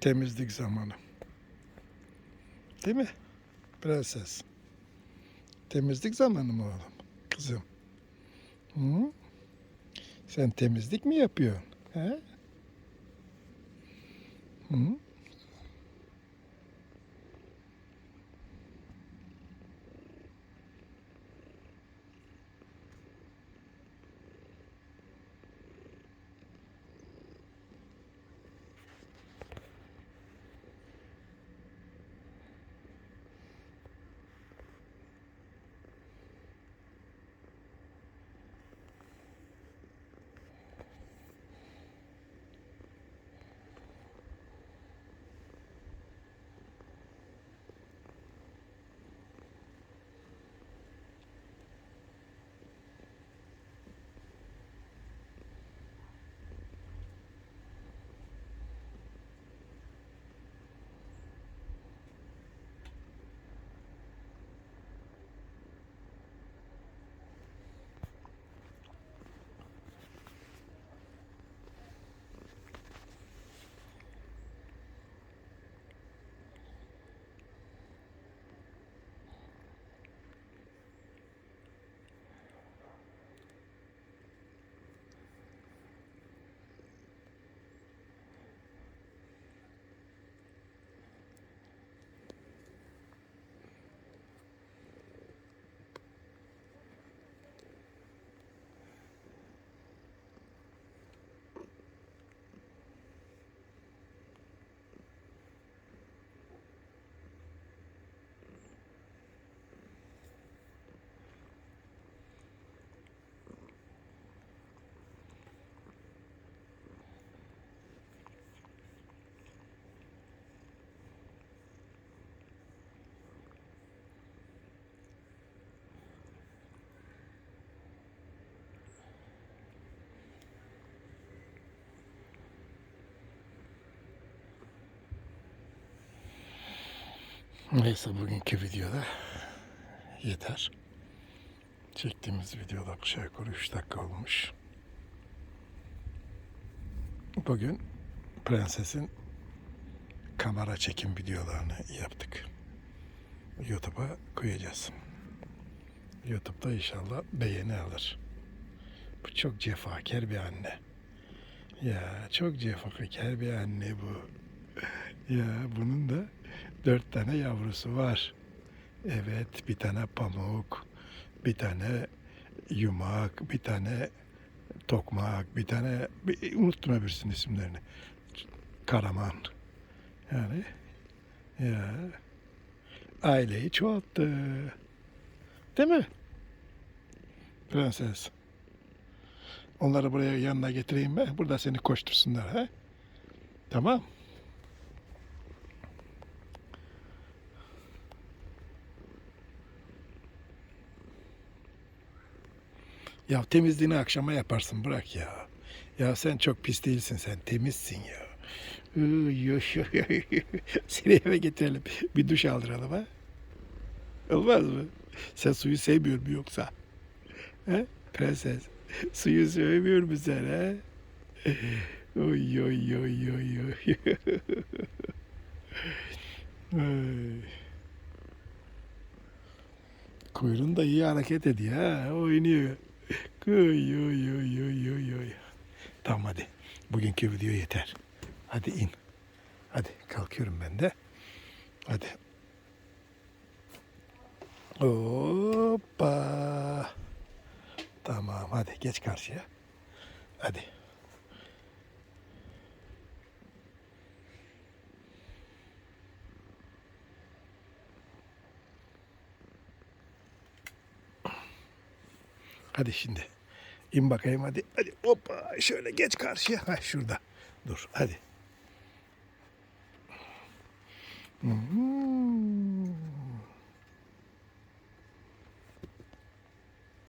Temizlik zamanı. Değil mi? Prenses. Temizlik zamanı mı oğlum? Kızım. Hı? Sen temizlik mi yapıyorsun? He? Hı? Neyse bugünkü videoda yeter. Çektiğimiz videoda aşağı yukarı 3 dakika olmuş. Bugün prensesin kamera çekim videolarını yaptık. YouTube'a koyacağız. YouTube'da inşallah beğeni alır. Bu çok cefakar bir anne. Ya çok cefakar bir anne bu. Ya bunun da dört tane yavrusu var. Evet bir tane pamuk, bir tane yumak, bir tane tokmak, bir tane bir, unuttum öbürsünün isimlerini. Karaman. Yani ya aileyi çoğalttı. Değil mi? Prenses. Onları buraya yanına getireyim ben. Burada seni koştursunlar. He? Tamam. Ya temizliğini akşama yaparsın bırak ya. Ya sen çok pis değilsin sen temizsin ya. Seni eve getirelim. Bir duş aldıralım ha. Olmaz mı? Sen suyu sevmiyor mu yoksa? He? Prenses. Suyu sevmiyor musun sen ha? Oy oy oy oy oy. Kuyruğun da iyi hareket ediyor ha. Oynuyor. Oy oy oy oy oy oy. Tamam hadi. Bugünkü video yeter. Hadi in. Hadi kalkıyorum ben de. Hadi. Hoppa. Tamam hadi geç karşıya. Hadi. Hadi şimdi. İn bakayım hadi. Hadi hoppa şöyle geç karşıya. Ha şurada. Dur hadi. Hmm.